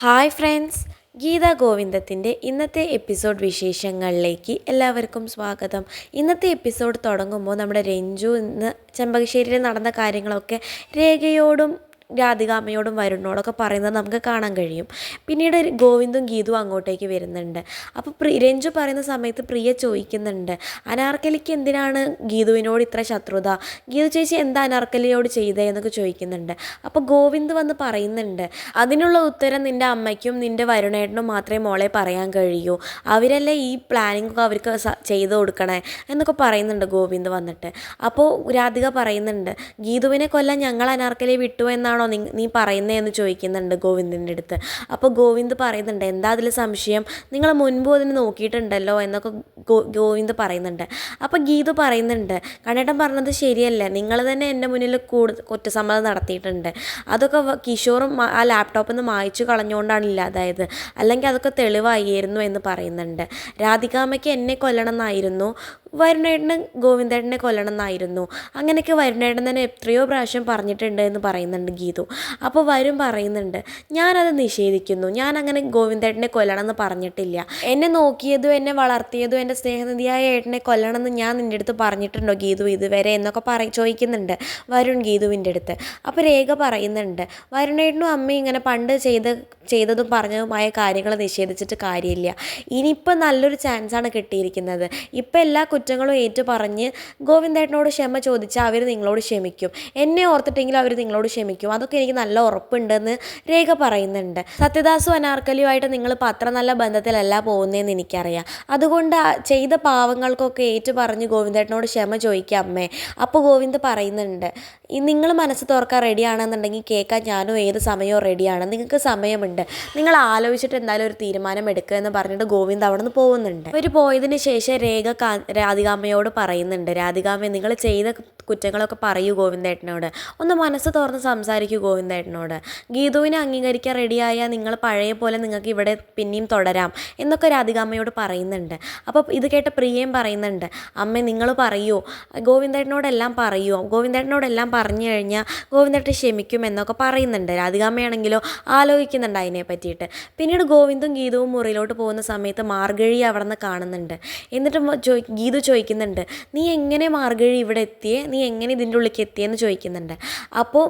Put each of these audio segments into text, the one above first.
Hi friends Geetha ഗോവിന്ദത്തിന്റെ ഇന്നത്തെ episode വിശേഷങ്ങളിലേക്ക് എല്ലാവർക്കും സ്വാഗതം. ഇന്നത്തെ എപ്പിസോഡ് തുടങ്ങുമ്പോൾ നമ്മുടെ രഞ്ജു ഇന്ന് ചെമ്പകശ്ശേരിയിൽ നടന്ന കാര്യങ്ങളൊക്കെ രേഖയോടും രാധികാമ്മയോടും വരുണിനോടൊക്കെ പറയുന്നത് നമുക്ക് കാണാൻ കഴിയും. പിന്നീട് ഗോവിന്ദും ഗീതു അങ്ങോട്ടേക്ക് വരുന്നുണ്ട്. അപ്പോൾ പ്രി രഞ്ജു പറയുന്ന സമയത്ത് പ്രിയ ചോദിക്കുന്നുണ്ട് അനാർക്കലിക്ക് എന്തിനാണ് ഗീതുവിനോട് ഇത്ര ശത്രുത? ഗീതു ചേച്ചി എന്താ അനാർക്കലിയോട് ചെയ്തേ? എന്നൊക്കെ ചോദിക്കുന്നുണ്ട്. അപ്പോൾ ഗോവിന്ദ് വന്ന് പറയുന്നുണ്ട് അതിനുള്ള ഉത്തരം നിന്റെ അമ്മയ്ക്കും നിന്റെ വരുണേട്ടനും മാത്രമേ മോളെ പറയാൻ കഴിയൂ. അവരല്ലേ ഈ പ്ലാനിങ് ഒക്കെ അവർക്ക് ചെയ്തു ചെയ്ത് കൊടുക്കണേ? എന്നൊക്കെ പറയുന്നുണ്ട് ഗോവിന്ദ് വന്നിട്ട്. അപ്പോൾ രാധിക പറയുന്നുണ്ട് ഗീതുവിനെ കൊല്ലാൻ ഞങ്ങൾ അനാർക്കലിയെ വിട്ടു എന്നാണോ നീ നീ പറയുന്നതെന്ന് ചോദിക്കുന്നുണ്ട് ഗോവിന്ദിന്റെ അടുത്ത്. അപ്പോൾ ഗോവിന്ദ് പറയുന്നുണ്ട് എന്താ അതിൽ സംശയം? നിങ്ങൾ മുൻപ് അതിന് നോക്കിയിട്ടുണ്ടല്ലോ എന്നൊക്കെ ഗോ ഗോവിന്ദ് പറയുന്നുണ്ട്. അപ്പോൾ ഗീതു പറയുന്നുണ്ട് കണ്ണേട്ടൻ പറഞ്ഞത് ശരിയല്ലേ? നിങ്ങൾ തന്നെ എന്റെ മുന്നിൽ കൂടുതൽ കുറ്റസമ്മതം നടത്തിയിട്ടുണ്ട്. അതൊക്കെ കിഷോറും ആ ലാപ്ടോപ്പിൽ നിന്ന് മായ്ച്ചു കളഞ്ഞുകൊണ്ടാണ് ഇല്ലാതായത്. അല്ലെങ്കിൽ അതൊക്കെ തെളിവായിരുന്നു എന്ന് പറയുന്നുണ്ട്. രാധികാമയ്ക്ക് എന്നെ കൊല്ലണം എന്നായിരുന്നു. വരുണേട്ടന് ഗോവിന്ദേട്ടനെ കൊല്ലണം എന്നായിരുന്നു അങ്ങനെയൊക്കെ വരുണേട്ടൻ തന്നെ എത്രയോ പ്രാവശ്യം പറഞ്ഞിട്ടുണ്ട് എന്ന് പറയുന്നുണ്ട് ഗീതു. അപ്പോൾ വരും പറയുന്നുണ്ട് ഞാനത് നിഷേധിക്കുന്നു. ഞാൻ അങ്ങനെ ഗോവിന്ദേട്ടനെ കൊല്ലണം എന്ന് പറഞ്ഞിട്ടില്ല. എന്നെ നോക്കിയതും എന്നെ വളർത്തിയതും എന്റെ സ്നേഹനിധിയായ ഏട്ടനെ കൊല്ലണം എന്ന് ഞാൻ നിന്റെ അടുത്ത് പറഞ്ഞിട്ടുണ്ടോ ഗീതു ഇതുവരെ? എന്നൊക്കെ പറ ചോദിക്കുന്നുണ്ട് വരുൺ ഗീതുവിന്റെ അടുത്ത്. അപ്പോൾ രേഖ പറയുന്നുണ്ട് വരുണേട്ടനും അമ്മയും ഇങ്ങനെ പണ്ട് ചെയ്ത് ചെയ്തതും പറഞ്ഞതുമായ കാര്യങ്ങൾ നിഷേധിച്ചിട്ട് കാര്യമില്ല. ഇനിയിപ്പോൾ നല്ലൊരു ചാൻസാണ് കിട്ടിയിരിക്കുന്നത്. ഇപ്പം എല്ലാ കുറ്റങ്ങളും ഏറ്റു പറഞ്ഞ് ഗോവിന്ദേട്ടനോട് ക്ഷമ ചോദിച്ചാൽ അവർ നിങ്ങളോട് ക്ഷമിക്കും. എന്നെ ഓർത്തിട്ടെങ്കിലും അവർ നിങ്ങളോട് ക്ഷമിക്കും. അതൊക്കെ എനിക്ക് നല്ല ഉറപ്പുണ്ടെന്ന് രേഖ പറയുന്നുണ്ട്. സത്യദാസും അനാർക്കലിയുമായിട്ട് നിങ്ങൾ അത്ര നല്ല ബന്ധത്തിലല്ല പോകുന്നതെന്ന് എനിക്കറിയാം. അതുകൊണ്ട് ചെയ്ത പാവങ്ങൾക്കൊക്കെ ഏറ്റു പറഞ്ഞ് ഗോവിന്ദേട്ടനോട് ക്ഷമ ചോദിക്കാം അമ്മേ. അപ്പോൾ ഗോവിന്ദ് പറയുന്നുണ്ട് നിങ്ങൾ മനസ്സ് തുറക്കാൻ റെഡിയാണെന്നുണ്ടെങ്കിൽ കേൾക്കാൻ ഞാനും ഏത് സമയവും റെഡിയാണ് നിങ്ങൾക്ക് സമയമുണ്ട്. നിങ്ങൾ ആലോചിച്ചിട്ട് എന്തായാലും ഒരു തീരുമാനം എടുക്കുക എന്ന് പറഞ്ഞിട്ട് ഗോവിന്ദ് അവിടെ നിന്ന് പോകുന്നുണ്ട്. അവർ പോയതിന് ശേഷം രേഖ രാധികാമ്മയോട് പറയുന്നുണ്ട്. രാധികാമ്മ നിങ്ങൾ ചെയ്ത കുറ്റങ്ങളൊക്കെ പറയൂ ഗോവിന്ദേട്ടനോട്. ഒന്ന് മനസ്സ് തുറന്ന് സംസാരിക്കൂ ഗോവിന്ദേട്ടനോട്. ഗീതുവിനെ അംഗീകരിക്കാൻ റെഡിയായാൽ നിങ്ങൾ പഴയ പോലെ നിങ്ങൾക്ക് ഇവിടെ പിന്നെയും തുടരാം എന്നൊക്കെ രാധികാമ്മയോട് പറയുന്നുണ്ട്. അപ്പോൾ ഇത് കേട്ട പ്രിയയും പറയുന്നുണ്ട്. അമ്മ നിങ്ങൾ പറയൂ. ഗോവിന്ദേട്ടനോടെല്ലാം പറയൂ. ഗോവിന്ദേട്ടനോടെല്ലാം പറഞ്ഞു കഴിഞ്ഞാൽ ഗോവിന്ദേട്ടൻ ക്ഷമിക്കും എന്നൊക്കെ പറയുന്നുണ്ട്. രാധികാമ്മയാണെങ്കിലോ ആലോചിക്കുന്നുണ്ട് അതിനെ പറ്റിയിട്ട്. പിന്നീട് ഗോവിന്ദും ഗീതവും മുറിയിലോട്ട് പോകുന്ന സമയത്ത് മാർഗഴി അവിടെ നിന്ന് കാണുന്നുണ്ട്. എന്നിട്ട് ഗീതു ചോദിക്കുന്നുണ്ട് നീ എങ്ങനെ മാർഗഴി ഇവിടെ എത്തിയേ? നീ എങ്ങനെ ഇതിന്റെ ഉള്ളിലേക്ക് എത്തിയെന്ന് ചോദിക്കുന്നുണ്ട്. അപ്പോൾ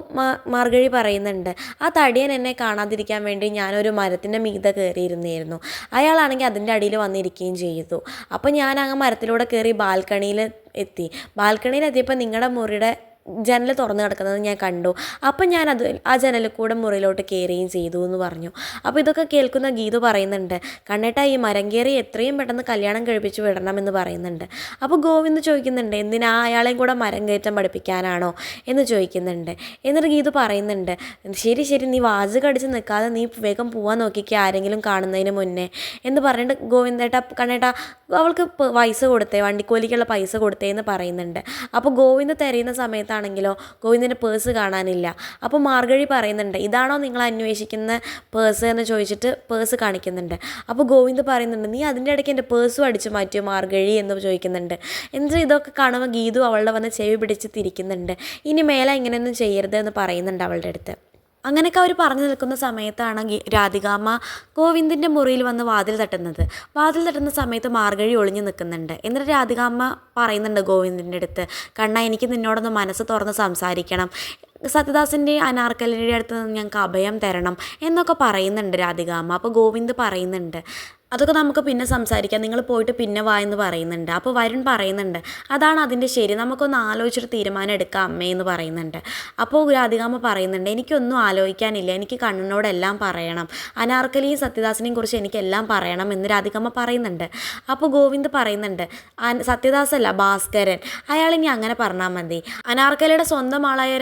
മാർഗഴി പറയുന്നുണ്ട് ആ തടിയൻ എന്നെ കാണാതിരിക്കാൻ വേണ്ടി ഞാനൊരു മരത്തിന്റെ മീത കയറിയിരുന്നായിരുന്നു. അയാളാണെങ്കിൽ അതിന്റെ അടിയിൽ വന്നിരിക്കുകയും ചെയ്തു. അപ്പോൾ ഞാൻ ആ മരത്തിലൂടെ കയറി ബാൽക്കണിയിൽ എത്തി. ബാൽക്കണിയിൽ എത്തിയപ്പോൾ നിങ്ങളുടെ മുറിയുടെ ജനൽ തുറന്ന് കിടക്കുന്നത് ഞാൻ കണ്ടു. അപ്പം ഞാൻ അത് ആ ജനലിൽ കൂടെ മുറിയിലോട്ട് കയറുകയും ചെയ്തു എന്ന് പറഞ്ഞു. അപ്പോൾ ഇതൊക്കെ കേൾക്കുന്ന ഗീതു പറയുന്നുണ്ട് കണ്ണേട്ട ഈ മരം കയറി എത്രയും പെട്ടെന്ന് കല്യാണം കഴിപ്പിച്ച് വിടണം എന്ന് പറയുന്നുണ്ട്. അപ്പോൾ ഗോവിന്ദ് ചോദിക്കുന്നുണ്ട് എന്തിനാ അയാളെയും കൂടെ മരം കയറ്റം പഠിപ്പിക്കാനാണോ? എന്ന് ചോദിക്കുന്നുണ്ട്. എന്നിട്ട് ഗീതു പറയുന്നുണ്ട് ശരി ശരി നീ വാചകം അടിച്ച് നിൽക്കാതെ നീ വേഗം പോവാൻ നോക്കിക്കുക ആരെങ്കിലും കാണുന്നതിന് മുന്നേ. എന്ന് പറഞ്ഞിട്ട് ഗോവിന്ദേട്ട കണ്ണേട്ട അവൾക്ക് പൈസ കൊടുത്തേ വണ്ടിക്കൂലിക്കുള്ള പൈസ കൊടുത്തേ എന്ന് പറയുന്നുണ്ട്. അപ്പോൾ ഗോവിന്ദ് തിരയുന്ന സമയത്താണെങ്കിലോ ഗോവിന്ദന്റെ പേഴ്സ് കാണാനില്ല. അപ്പോൾ മാർഗഴി പറയുന്നുണ്ട് ഇതാണോ നിങ്ങൾ അന്വേഷിക്കുന്ന പേഴ്സ് എന്ന് ചോദിച്ചിട്ട് പേഴ്സ് കാണിക്കുന്നുണ്ട്. അപ്പോൾ ഗോവിന്ദ് പറയുന്നുണ്ട് നീ അതിന്റെ ഇടയ്ക്ക് എന്റെ പേഴ്സും അടിച്ചു മാറ്റിയോ മാർഗഴി? എന്ന് ചോദിക്കുന്നുണ്ട്. എന്നിട്ട് ഇതൊക്കെ കാണുമ്പോൾ ഗീതു അവളുടെ വന്ന് ചെവി പിടിച്ച് തിരിക്കുന്നുണ്ട്. ഇനി മേലെ ഇങ്ങനെയൊന്നും ചെയ്യരുത് എന്ന് പറയുന്നുണ്ട് അവളുടെ അടുത്ത്. അങ്ങനെയൊക്കെ അവർ പറഞ്ഞു നിൽക്കുന്ന സമയത്താണ് രാധികാമ്മ ഗോവിന്ദിന്റെ മുറിയിൽ വന്ന് വാതിൽ തട്ടുന്നത്. വാതിൽ തട്ടുന്ന സമയത്ത് മാർഗഴി ഒളിഞ്ഞു നിൽക്കുന്നുണ്ട്. എന്നിട്ട് രാധികാമ്മ പറയുന്നുണ്ട് ഗോവിന്ദിന്റെ അടുത്ത് കണ്ണ എനിക്ക് നിന്നോടൊന്ന് മനസ്സ് തുറന്ന് സംസാരിക്കണം. സത്യദാസിന്റെ അനാർക്കലിയുടെ അടുത്ത് നിന്ന് ഞങ്ങൾക്ക് അഭയം തരണം എന്നൊക്കെ പറയുന്നുണ്ട് രാധികാമ്മ അപ്പോൾ ഗോവിന്ദ് പറയുന്നുണ്ട്. അതൊക്കെ നമുക്ക് പിന്നെ സംസാരിക്കാം. നിങ്ങൾ പോയിട്ട് പിന്നെ വാ എന്ന് പറയുന്നുണ്ട്. അപ്പോൾ വരുൺ പറയുന്നുണ്ട്. അതാണ് അതിന്റെ ശരി. നമുക്കൊന്ന് ആലോചിച്ചിട്ട് തീരുമാനം എടുക്കാം അമ്മേ എന്ന് പറയുന്നുണ്ട്. അപ്പോൾ രാധികാമ്മ പറയുന്നുണ്ട് എനിക്കൊന്നും ആലോചിക്കാനില്ല. എനിക്ക് കണ്ണനോടെല്ലാം പറയണം. അനാർക്കലിയും സത്യദാസിനെയും കുറിച്ച് എനിക്കെല്ലാം പറയണം എന്ന് രാധികാമ്മ പറയുന്നുണ്ട്. അപ്പോൾ ഗോവിന്ദ് പറയുന്നുണ്ട് സത്യദാസല്ല സത്യദാസ് ഭാസ്കരൻ. അയാൾ ഇനി അങ്ങനെ പറഞ്ഞാൽ മതി. അനാർക്കലിയുടെ സ്വന്തം ആളായ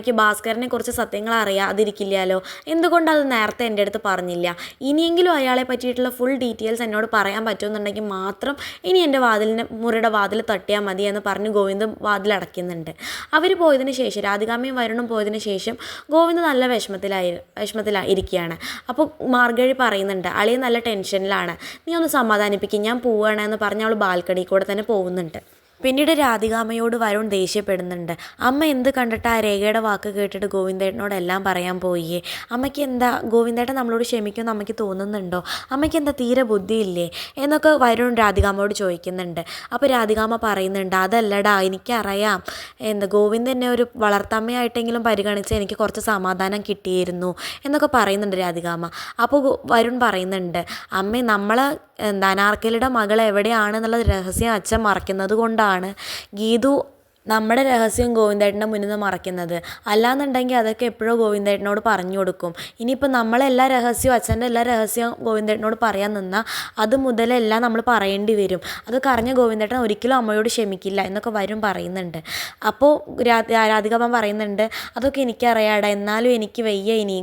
രാധികാമ്മയ്ക്ക് ഭാസ്കരനെ കുറിച്ച് സത്യങ്ങൾ അറിയാതിരിക്കില്ലല്ലോ. എന്തുകൊണ്ട് അത് നേരത്തെ എന്റെ അടുത്ത് പറഞ്ഞില്ല? ഇനിയെങ്കിലും അയാളെ പറ്റിയിട്ടുള്ള ഫുൾ ഡീറ്റെയിൽസ് എന്നോട് പറയാൻ പറ്റുമെന്നുണ്ടെങ്കിൽ മാത്രം ഇനി എന്റെ വാതിലിന് മുറിയുടെ വാതിൽ തട്ടിയാൽ മതി എന്ന് പറഞ്ഞ് ഗോവിന്ദ് വാതിൽ അടയ്ക്കുന്നുണ്ട്. അവർ പോയതിന് ശേഷം രാധികാമ്മയും വരുണും പോയതിന് ശേഷം ഗോവിന്ദ് നല്ല വിഷമത്തിലായി വിഷമത്തിലായിരിക്കുകയാണ് അപ്പോൾ മാർഗഴി പറയുന്നുണ്ട് അളിയ നല്ല ടെൻഷനിലാണ് നീ ഒന്ന് സമാധാനിപ്പിക്കും. ഞാൻ പോവുകയാണ് എന്ന് പറഞ്ഞ് അവൾ ബാൽക്കണി കൂടെ തന്നെ പോകുന്നുണ്ട്. പിന്നീട് രാധികാമ്മയോട് വരുൺ ദേഷ്യപ്പെടുന്നുണ്ട്. അമ്മ എന്ത് കണ്ടിട്ട് ആ രേഖയുടെ വാക്ക് കേട്ടിട്ട് ഗോവിന്ദേട്ടനോട് എല്ലാം പറയാൻ പോയി അമ്മയ്ക്ക് എന്താ ഗോവിന്ദേട്ടൻ നമ്മളോട് ക്ഷമിക്കുമെന്ന് അമ്മയ്ക്ക് തോന്നുന്നുണ്ടോ? അമ്മയ്ക്ക് എന്താ തീരെ ബുദ്ധിയില്ലേ? എന്നൊക്കെ വരുൺ രാധികാമ്മയോട് ചോദിക്കുന്നുണ്ട്. അപ്പോൾ രാധികാമ്മ പറയുന്നുണ്ട് അതല്ലടാ എനിക്കറിയാം. എന്താ ഗോവിന്ദ് എന്നെ ഒരു വളർത്തമ്മയായിട്ടെങ്കിലും പരിഗണിച്ച് എനിക്ക് കുറച്ച് സമാധാനം കിട്ടിയിരുന്നു എന്നൊക്കെ പറയുന്നുണ്ട് രാധികാമ്മ. അപ്പോൾ വരുൺ പറയുന്നുണ്ട് അമ്മേ നമ്മളെ എന്താ മകൾ എവിടെയാണെന്നുള്ള രഹസ്യം അച്ഛൻ മറയ്ക്കുന്നത് കൊണ്ടാണ്. ഗീതു നമ്മുടെ രഹസ്യം ഗോവിന്ദേട്ടന്റെ മുന്നിൽ നിന്ന് മറയ്ക്കുന്നത്. അല്ലാന്നുണ്ടെങ്കിൽ അതൊക്കെ എപ്പോഴോ ഗോവിന്ദേട്ടനോട് പറഞ്ഞു കൊടുക്കും. ഇനിയിപ്പോൾ നമ്മളെല്ലാ രഹസ്യവും അച്ഛന്റെ എല്ലാ രഹസ്യവും ഗോവിന്ദേട്ടനോട് പറയാൻ നിന്നാൽ അത് മുതലെല്ലാം നമ്മൾ പറയേണ്ടി വരും. അതൊക്കെ അറിഞ്ഞ ഗോവിന്ദേട്ടൻ ഒരിക്കലും അമ്മയോട് ക്ഷമിക്കില്ല എന്നൊക്കെ വരും പറയുന്നുണ്ട്. അപ്പോൾ രാധികാമ്മ പറയുന്നുണ്ട് അതൊക്കെ എനിക്കറിയാടാ എന്നാലും എനിക്ക് വയ്യ ഇനി.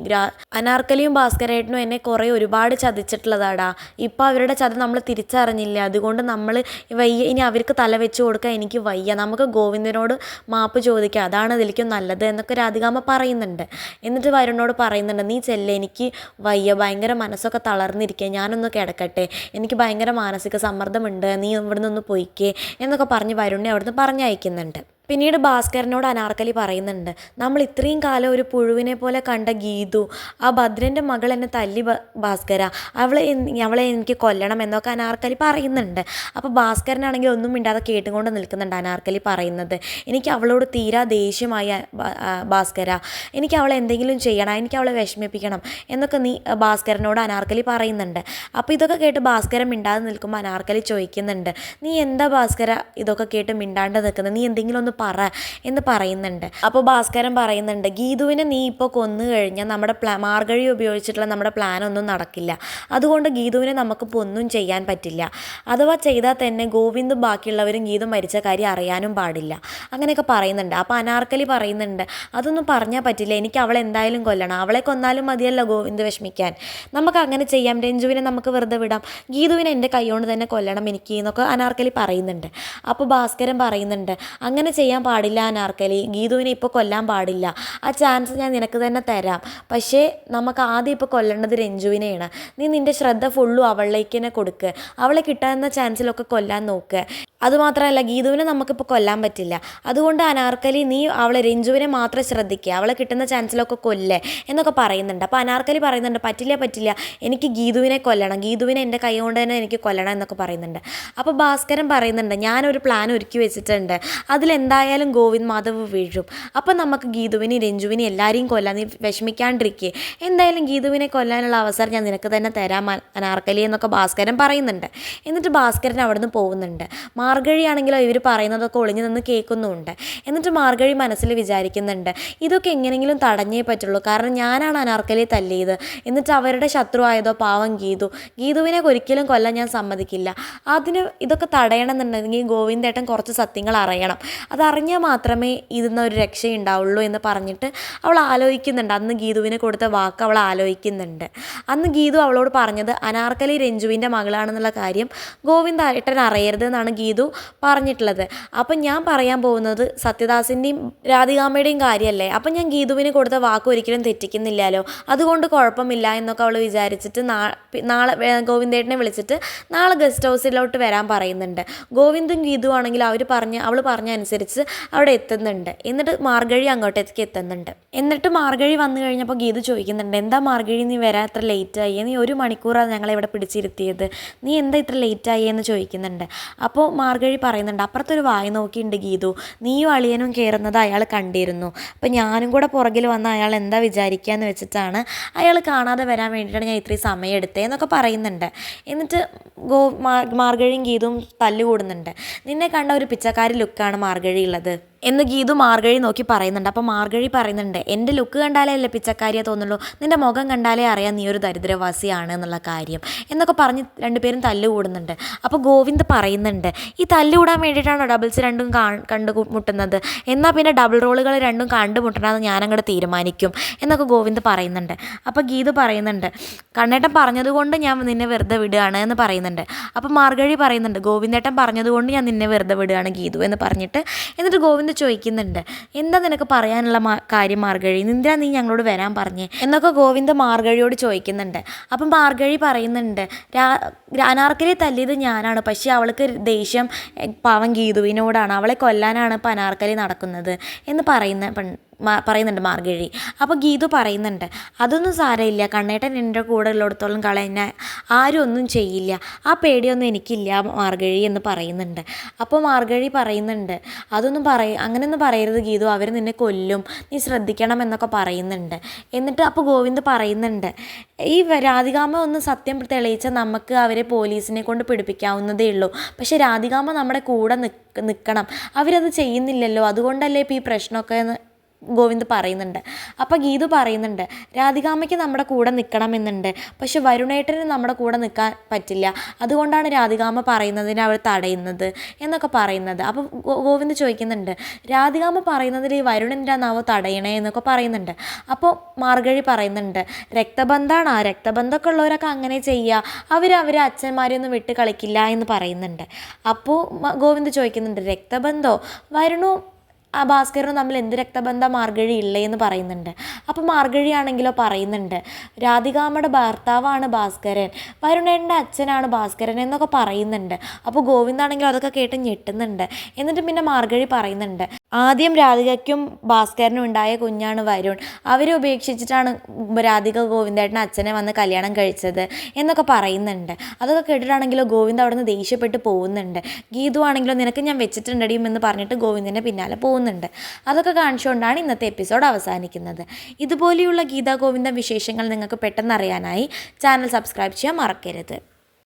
അനാർക്കലിയും ഭാസ്കരേട്ടനും എന്നെ കുറേ ഒരുപാട് ചതിച്ചിട്ടുള്ളതാടാ. ഇപ്പോൾ അവരുടെ ചതി നമ്മൾ തിരിച്ചറിഞ്ഞില്ല. അതുകൊണ്ട് നമ്മൾ വയ്യ ഇനി അവർക്ക് തല വെച്ച് കൊടുക്കാൻ എനിക്ക് വയ്യ. നമുക്ക് ഗോവിന്ദനോട് മാപ്പ് ചോദിക്കുക അതാണ് അതിലേക്കും നല്ലത്? എന്നൊക്കെ രാധികാമ്മ പറയുന്നുണ്ട്. എന്നിട്ട് വരുണോട് പറയുന്നുണ്ട് നീ ചെല്ലെ എനിക്ക് വയ്യ ഭയങ്കര മനസ്സൊക്കെ തളർന്നിരിക്കുക ഞാനൊന്ന് കിടക്കട്ടെ എനിക്ക് ഭയങ്കര മാനസിക സമ്മർദ്ദമുണ്ട് നീ ഇവിടെ നിന്ന് പൊയ്ക്കേ എന്നൊക്കെ പറഞ്ഞ് വരുണിനെ അവിടുന്ന് പറഞ്ഞയക്കുന്നുണ്ട്. പിന്നീട് ഭാസ്കരനോട് അനാർക്കലി പറയുന്നുണ്ട് നമ്മൾ ഇത്രയും കാലം ഒരു പുഴുവിനെ പോലെ കണ്ട ഗീതു ആ ഭദ്രന്റെ മകൾ എന്നെ തല്ലി ഭാസ്കര അവളെ അവളെ എനിക്ക് കൊല്ലണം എന്നൊക്കെ അനാർക്കലി പറയുന്നുണ്ട്. അപ്പോൾ ഭാസ്കരനാണെങ്കിൽ ഒന്നും മിണ്ടാതെ കേട്ടുകൊണ്ട് നിൽക്കുന്നുണ്ട് അനാർക്കലി പറയുന്നത്. എനിക്ക് അവളോട് തീരാ ദേഷ്യമായി ഭാസ്കര. എനിക്ക് അവളെ എന്തെങ്കിലും ചെയ്യണം എനിക്ക് അവളെ വിഷമിപ്പിക്കണം എന്നൊക്കെ നീ ഭാസ്കരനോട് അനാർക്കലി പറയുന്നുണ്ട്. അപ്പോൾ ഇതൊക്കെ കേട്ട് ഭാസ്കരൻ മിണ്ടാതെ നിൽക്കുമ്പോൾ അനാർക്കലി ചോദിക്കുന്നുണ്ട് നീ എന്താ ഭാസ്കര ഇതൊക്കെ കേട്ട് മിണ്ടാണ്ട് നിൽക്കുന്നത് നീ എന്തെങ്കിലും ഒന്ന് പറ എന്ന് പറയുന്നുണ്ട്. അപ്പോൾ ഭാസ്കരൻ പറയുന്നുണ്ട് ഗീതുവിനെ നീ ഇപ്പോൾ കൊന്നു കഴിഞ്ഞാൽ നമ്മുടെ പ്ലാ മാർഗഴി ഉപയോഗിച്ചിട്ടുള്ള നമ്മുടെ പ്ലാൻ ഒന്നും നടക്കില്ല. അതുകൊണ്ട് ഗീതുവിനെ നമുക്കിപ്പോൾ ഒന്നും ചെയ്യാൻ പറ്റില്ല. അഥവാ ചെയ്താൽ തന്നെ ഗോവിന്ദും ബാക്കിയുള്ളവരും ഗീതു മരിച്ച കാര്യം അറിയാനും പാടില്ല. അങ്ങനെയൊക്കെ പറയുന്നുണ്ട്. അപ്പോൾ അനാർക്കലി പറയുന്നുണ്ട് അതൊന്നും പറഞ്ഞാൽ പറ്റില്ല. എനിക്ക് അവളെ എന്തായാലും കൊല്ലണം. അവളെ കൊന്നാലും മതിയല്ലോ ഗോവിന്ദ് വിഷമിക്കാൻ. നമുക്ക് അങ്ങനെ ചെയ്യാം. രഞ്ജുവിനെ നമുക്ക് വെറുതെ വിടാം. ഗീതുവിനെ എന്റെ കൈകൊണ്ട് തന്നെ കൊല്ലണം എനിക്ക് എന്നൊക്കെ അനാർക്കലി പറയുന്നുണ്ട്. അപ്പോൾ ഭാസ്കരൻ പറയുന്നുണ്ട് അങ്ങനെ പാടില്ല അനാർക്കലി. ഗീതുവിനെ ഇപ്പോൾ കൊല്ലാൻ പാടില്ല. ആ ചാൻസ് ഞാൻ നിനക്ക് തന്നെ തരാം. പക്ഷേ നമുക്ക് ആദ്യം ഇപ്പോൾ കൊല്ലേണ്ടത് രഞ്ജുവിനെയാണ്. നീ നിന്റെ ശ്രദ്ധ ഫുള്ളും അവളിലേക്ക് തന്നെ കൊടുക്ക്. അവളെ കിട്ടാവുന്ന ചാൻസിലൊക്കെ കൊല്ലാൻ നോക്ക്. അതുമാത്രമല്ല ഗീതുവിനെ നമുക്കിപ്പോൾ കൊല്ലാൻ പറ്റില്ല. അതുകൊണ്ട് അനാർക്കലി നീ അവളെ രഞ്ജുവിനെ മാത്രം ശ്രദ്ധിക്കുക. അവളെ കിട്ടുന്ന ചാൻസിലൊക്കെ കൊല്ലേ എന്നൊക്കെ പറയുന്നുണ്ട്. അപ്പോൾ അനാർക്കലി പറയുന്നുണ്ട് പറ്റില്ല പറ്റില്ല. എനിക്ക് ഗീതുവിനെ കൊല്ലണം. ഗീതുവിനെ എന്റെ കൈ കൊണ്ട് തന്നെ എനിക്ക് കൊല്ലണം എന്നൊക്കെ പറയുന്നുണ്ട്. അപ്പോൾ ഭാസ്കരൻ പറയുന്നുണ്ട് ഞാനൊരു പ്ലാൻ ഒരുക്കി വെച്ചിട്ടുണ്ട്. അതിലെന്തായാലും ഗോവിന്ദ് മാധവ് വീഴും. അപ്പോൾ നമുക്ക് ഗീതുവിനെ രഞ്ജുവിനെ എല്ലാവരെയും കൊല്ലാൻ നീ വിഷമിക്കാണ്ടിരിക്കുക എന്തായാലും ഗീതുവിനെ കൊല്ലാനുള്ള അവസരം ഞാൻ നിനക്ക് തന്നെ തരാം അനാർക്കലി എന്നൊക്കെ ഭാസ്കരൻ പറയുന്നുണ്ട്. എന്നിട്ട് ഭാസ്കരൻ അവിടുന്ന് പോകുന്നുണ്ട്. മാർഗഴിയാണെങ്കിലോ ഇവർ പറയുന്നതൊക്കെ ഒളിഞ്ഞു നിന്ന് കേൾക്കുന്നുമുണ്ട് എന്നിട്ട് മാർഗഴി മനസ്സിൽ വിചാരിക്കുന്നുണ്ട് ഇതൊക്കെ എങ്ങനെയെങ്കിലും തടഞ്ഞേ പറ്റുള്ളൂ. കാരണം ഞാനാണ് അനാർക്കലി തല്ലിയത്. എന്നിട്ട് അവരുടെ ശത്രുവായതോ പാവം ഗീതു. ഗീതുവിനെ ഒരിക്കലും കൊല്ലാൻ ഞാൻ സമ്മതിക്കില്ല. അതിന് ഇതൊക്കെ തടയണമെന്നുണ്ടെങ്കിൽ ഗോവിന്ദേട്ടൻ കുറച്ച് സത്യങ്ങൾ അറിയണം. അതറിഞ്ഞാൽ മാത്രമേ ഇതിന്ന് ഒരു രക്ഷയുണ്ടാവുള്ളൂ എന്ന് പറഞ്ഞിട്ട് അവൾ ആലോചിക്കുന്നുണ്ട്. അന്ന് ഗീതുവിനെ കൊടുത്ത വാക്ക് അവൾ ആലോചിക്കുന്നുണ്ട്. അന്ന് ഗീതു അവളോട് പറഞ്ഞത് അനാർക്കലി രഞ്ജുവിന്റെ മകളാണെന്നുള്ള കാര്യം ഗോവിന്ദ ഏട്ടൻ അറിയരുത് എന്നാണ് ഗീതു പറഞ്ഞിട്ടുള്ളത്. അപ്പം ഞാൻ പറയാൻ പോകുന്നത് സത്യദാസിന്റെയും രാധികാമ്മയുടെയും കാര്യമല്ലേ അപ്പം ഞാൻ ഗീതുവിന് കൊടുത്ത വാക്ക് ഒരിക്കലും തെറ്റിക്കുന്നില്ലല്ലോ. അതുകൊണ്ട് കുഴപ്പമില്ല എന്നൊക്കെ അവൾ വിചാരിച്ചിട്ട് നാളെ ഗോവിന്ദേട്ടനെ വിളിച്ചിട്ട് നാളെ ഗസ്റ്റ് ഹൗസിലോട്ട് വരാൻ പറയുന്നുണ്ട്. ഗോവിന്ദും ഗീതു ആണെങ്കിൽ അവർ പറഞ്ഞ് അവൾ പറഞ്ഞ അനുസരിച്ച് അവിടെ എത്തുന്നുണ്ട്. എന്നിട്ട് മാർഗഴി അങ്ങോട്ടേക്ക് എത്തുന്നുണ്ട്. എന്നിട്ട് മാർഗഴി വന്നു കഴിഞ്ഞപ്പോൾ ഗീതു ചോദിക്കുന്നുണ്ട് എന്താ മാർഗഴി നീ വരാൻ ഇത്ര ആയി നീ ഒരു മണിക്കൂറാണ് ഞങ്ങളെ ഇവിടെ പിടിച്ചിരുത്തിയത്. നീ എന്താ ഇത്ര ലേറ്റ് ആയി എന്ന് ചോദിക്കുന്നുണ്ട്. അപ്പോൾ മാർഗഴി പറയുന്നുണ്ട്. അപ്പുറത്തൊരു വായി നോക്കിയിട്ടുണ്ട് ഗീതു. നീയും അളിയനും കയറുന്നത് അയാൾ കണ്ടിരുന്നു. അപ്പം ഞാനും കൂടെ പുറകിൽ വന്ന് അയാൾ എന്താ വിചാരിക്കുക എന്ന് വെച്ചിട്ടാണ് അയാൾ കാണാതെ വരാൻ വേണ്ടിയിട്ടാണ് ഞാൻ ഇത്രയും സമയം എടുത്തത് എന്നൊക്കെ പറയുന്നുണ്ട്. എന്നിട്ട് ഗോ മാർഗഴിയും ഗീതും തല്ലുകൂടുന്നുണ്ട്. നിന്നെ കണ്ട ഒരു പിച്ചക്കാരി ലുക്കാണ് മാർഗഴി ഉള്ളത്. എന്ന് ഗീതു മാർഗഴി നോക്കി പറയുന്നുണ്ട്. അപ്പോൾ മാർഗഴി പറയുന്നുണ്ട് എന്റെ ലുക്ക് കണ്ടാലേ അല്ലേ പിച്ചക്കാരിയെ തോന്നുള്ളൂ. നിന്റെ മുഖം കണ്ടാലേ അറിയാം നീ ഒരു ദരിദ്രവാസിയാണ് എന്നുള്ള കാര്യം എന്നൊക്കെ പറഞ്ഞ് രണ്ടുപേരും തല്ലുകൂടുന്നുണ്ട് അപ്പോൾ ഗോവിന്ദ് പറയുന്നുണ്ട് ഈ തല്ലുകൂടാൻ വേണ്ടിയിട്ടാണോ ഡബിൾസ് രണ്ടും കാ കണ്ടുമുട്ടുന്നത്? എന്നാൽ പിന്നെ ഡബിൾ റോളുകൾ രണ്ടും കണ്ടുമുട്ടണമെന്ന് ഞാനങ്ങോട്ട് തീരുമാനിക്കും എന്നൊക്കെ ഗോവിന്ദ് പറയുന്നുണ്ട്. അപ്പോൾ ഗീതു പറയുന്നുണ്ട് കണ്ണേട്ടൻ പറഞ്ഞതുകൊണ്ട് ഞാൻ നിന്നെ വെറുതെ വിടുകയാണ് എന്ന് പറയുന്നുണ്ട്. അപ്പോൾ മാർഗഴി പറയുന്നുണ്ട് ഗോവിന്ദേട്ടൻ പറഞ്ഞതുകൊണ്ട് ഞാൻ നിന്നെ വെറുതെ വിടുകയാണ് ഗീതു എന്ന് പറഞ്ഞിട്ട്. എന്നിട്ട് ഗോവിന്ദ് ചോദിക്കുന്നുണ്ട്. എന്താ നിനക്ക് പറയാനുള്ള കാര്യം മാർഗഴി? നിന്ദിരാ നീ ഞങ്ങളോട് വരാൻ പറഞ്ഞേ. എന്നൊക്കെ ഗോവിന്ദ് മാർഗഴിയോട് ചോദിക്കുന്നുണ്ട്. അപ്പം മാർഗഴി പറയുന്നുണ്ട് രാ അനാർക്കലി തല്ലിയത് ഞാനാണ്. പക്ഷേ അവൾക്ക് ദേഷ്യം പാവം ഗീതുവിനോടാണ്. അവളെ കൊല്ലാനാണ് ഇപ്പം അനാർക്കലി നടക്കുന്നത്. എന്ന് പറയുന്ന പറയുന്നുണ്ട് മാർഗഴി. അപ്പോൾ ഗീതു പറയുന്നുണ്ട് അതൊന്നും സാരമില്ല. കണ്ണേട്ടൻ എന്റെ കൂടെ ഉള്ളിടത്തോളം കളഞ്ഞ ആരും ഒന്നും ചെയ്യില്ല. ആ പേടിയൊന്നും എനിക്കില്ല മാർഗഴി എന്ന് പറയുന്നുണ്ട്. അപ്പോൾ മാർഗഴി പറയുന്നുണ്ട് അതൊന്നും പറയ അങ്ങനെയൊന്നും പറയരുത് ഗീതു. അവർ നിന്നെ കൊല്ലും. നീ ശ്രദ്ധിക്കണം എന്നൊക്കെ പറയുന്നുണ്ട്. എന്നിട്ട് അപ്പോൾ ഗോവിന്ദ് പറയുന്നുണ്ട് ഈ രാധികാമ ഒന്ന് സത്യം തെളിയിച്ചാൽ നമുക്ക് അവരെ പോലീസിനെ കൊണ്ട് പിടിപ്പിക്കാവുന്നതേ ഉള്ളൂ. പക്ഷേ രാധികാമ നമ്മുടെ കൂടെ നിൽക്ക നിൽക്കണം അവരത് ചെയ്യുന്നില്ലല്ലോ. അതുകൊണ്ടല്ലേ ഇപ്പോൾ ഈ പ്രശ്നമൊക്കെ ഗോവിന്ദ് പറയുന്നുണ്ട്. അപ്പോൾ ഗീതു പറയുന്നുണ്ട് രാധികാമ്മയ്ക്ക് നമ്മുടെ കൂടെ നിൽക്കണമെന്നുണ്ട് പക്ഷെ വരുണേട്ടന് നമ്മുടെ കൂടെ നിൽക്കാൻ പറ്റില്ല. അതുകൊണ്ടാണ് രാധികാമ്മ പറയുന്നതിനെ അവർ തടയുന്നത് എന്നൊക്കെ പറയുന്നത്. അപ്പോൾ ഗോവിന്ദ് ചോദിക്കുന്നുണ്ട് രാധികാമ്മ പറയുന്നതിൽ ഈ വരുൺ എന്തിനാന്നാവോ തടയണേ? എന്നൊക്കെ പറയുന്നുണ്ട്. അപ്പോൾ മാർഗഴി പറയുന്നുണ്ട് രക്തബന്ധമാണ് ആ രക്തബന്ധമൊക്കെ ഉള്ളവരൊക്കെ അങ്ങനെ ചെയ്യുക അവർ അവരെ അച്ഛന്മാരെയൊന്നും വിട്ട് കളിക്കില്ല എന്ന് പറയുന്നുണ്ട്. അപ്പോൾ ഗോവിന്ദ് ചോദിക്കുന്നുണ്ട് രക്തബന്ധോ? വരുണു ആ ഭാസ്കരനും തമ്മിൽ എന്ത് രക്തബന്ധ മാർഗഴി ഇല്ലേ എന്ന് പറയുന്നുണ്ട്. അപ്പോൾ മാർഗഴി ആണെങ്കിലോ പറയുന്നുണ്ട്. രാധികാമ്മയുടെ ഭർത്താവാണ് ഭാസ്കരൻ. വരുണേന്റെ അച്ഛനാണ് ഭാസ്കരൻ എന്നൊക്കെ പറയുന്നുണ്ട്. അപ്പോൾ ഗോവിന്ദാണെങ്കിലും അതൊക്കെ കേട്ട് ഞെട്ടുന്നുണ്ട്. എന്നിട്ട് പിന്നെ മാർഗഴി പറയുന്നുണ്ട്. ആദ്യം രാധികയ്ക്കും ഭാസ്കരനും ഉണ്ടായ കുഞ്ഞാണ് വരുൺ. അവരെ ഉപേക്ഷിച്ചിട്ടാണ് രാധിക ഗോവിന്ദേട്ടൻ അച്ഛനെ വന്ന് കല്യാണം കഴിച്ചത് എന്നൊക്കെ പറയുന്നുണ്ട്. അതൊക്കെ കേട്ടിട്ടാണെങ്കിലോ ഗോവിന്ദ് അവിടെ നിന്ന് ദേഷ്യപ്പെട്ട് പോകുന്നുണ്ട്. ഗീതു ആണെങ്കിലോ നിനക്ക് ഞാൻ വെച്ചിട്ടുണ്ടടിയും എന്ന് പറഞ്ഞിട്ട് ഗോവിന്ദിന്റെ പിന്നാലെ പോകുന്നുണ്ട്. അതൊക്കെ കാണിച്ചുകൊണ്ടാണ് ഇന്നത്തെ എപ്പിസോഡ് അവസാനിക്കുന്നത്. ഇതുപോലെയുള്ള ഗീതാ ഗോവിന്ദ വിശേഷങ്ങൾ നിങ്ങൾക്ക് പെട്ടെന്ന് അറിയാനായി ചാനൽ സബ്സ്ക്രൈബ് ചെയ്യാൻ മറക്കരുത്.